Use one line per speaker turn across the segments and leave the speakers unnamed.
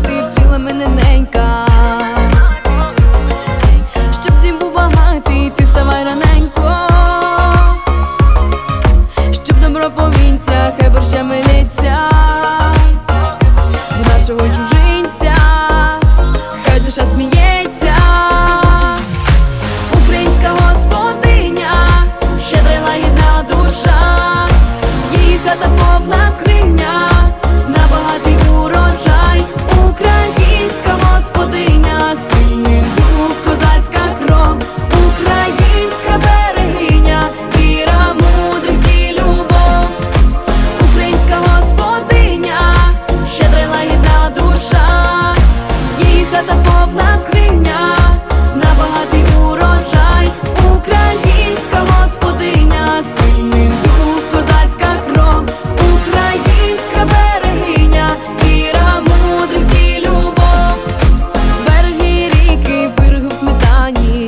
ти вчила мене ненька, щоб дім був багатий, ти вставай раненько, щоб добро повінця, хай борща милиться. Від нашого чужинця, хай душа сміється, українська господиня, щедра лагідна душа, її хата повна скриня. свята повна скриня, на багатий урожай, українська господиня, сильний дух, козацька кров, українська берегиня, віра, мудрість і любов, береги ріки, пирги в сметані.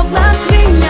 мов на скриня.